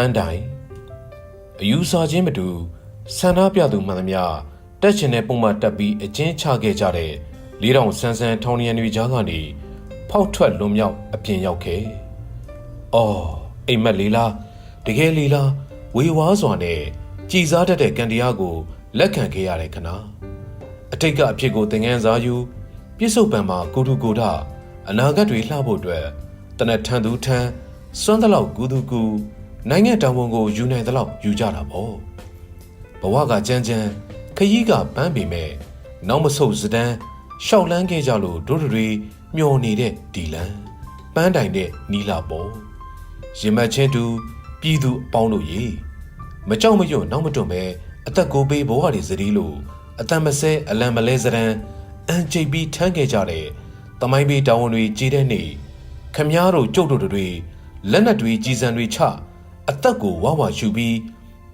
န်းတိုင်အယူဆခြင်းမတူဆန္ဒပြသူမှန်သမျှတက်ချင်တဲ့ပုံမှန်တက်ပြီးအကျဉ်းချခဲ့ကြတဲ့လေးတောင်ဆန်းဆန်းထောင်ရံတွေကြားကနေဖောက်ထွက်လွန်မြောက်အပြင်ရောက်ခဲ့။အော်အိမ်မက်လေးလားတကယ်လေးလားဝေဝါးစွာနဲ့ကြည်စားတတ်တဲ့ကန်တရားကိုလက်ခံခဲ့ရတယ်ခဏ။အတိတ်ကအဖြစ်ကိုသင်ငန်းစားယူပြစ္ဆုတ်ပံမှာကိုထုကိုထအနာဂတ်တွေလှဖို့အတွက်တနက်ထန်သူထန်စွမ်းတလောက်ကူသူကူ နိုင်ငံတောင်ဝန်ကိုယူနိုင်သလောက်ယူကြတာပေါ့ဘဝကကြမ်းကြမ်းခရီးကပန်းပေမဲ့နောက်မဆုတ်စတန်းရှောက်လန်းခဲ့ကြလို့တို့တွေမျောနေတဲ့ဒီလန်ပန်းတိုင်တဲ့နီလာပေါ်ရင်မချင်းတူပြည်သူအပေါင်းတို့ရေမကြောက်မရွံ့နောက်မတွန့်ပဲအသက်ကိုပေးဘဝတွေစရီးလို့အတန်မဆဲအလံမလဲစရန်အန်ကျိတ်ပြီးထမ်းခဲ့ကြတဲ့တမိုင်းပေးတောင်းဝန်တွေကြီးတဲ့နေခမားတို့ကြုတ်တို့တွေလက်နက်တွေကြီးစံတွေချ အသက်ကိုဝါဝါယူပြီး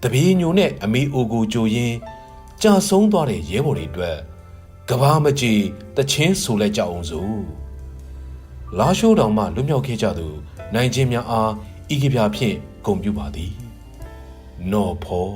တပြေညိုနဲ့အမေအိုကိုကြိုရင်းကြာဆုံးသွားတဲ့ရဲဘော်တွေအတွက်ကဘာမကြီးတချင်းဆိုလိုက်ကြအောင်စို့လာရှိုးတောင်မှလွတ်မြောက်ခဲ့ကြသူ နိုင်ချင်းများအားဤကပြဖြင့်ဂုံပြုပါသည်နော်ဖော်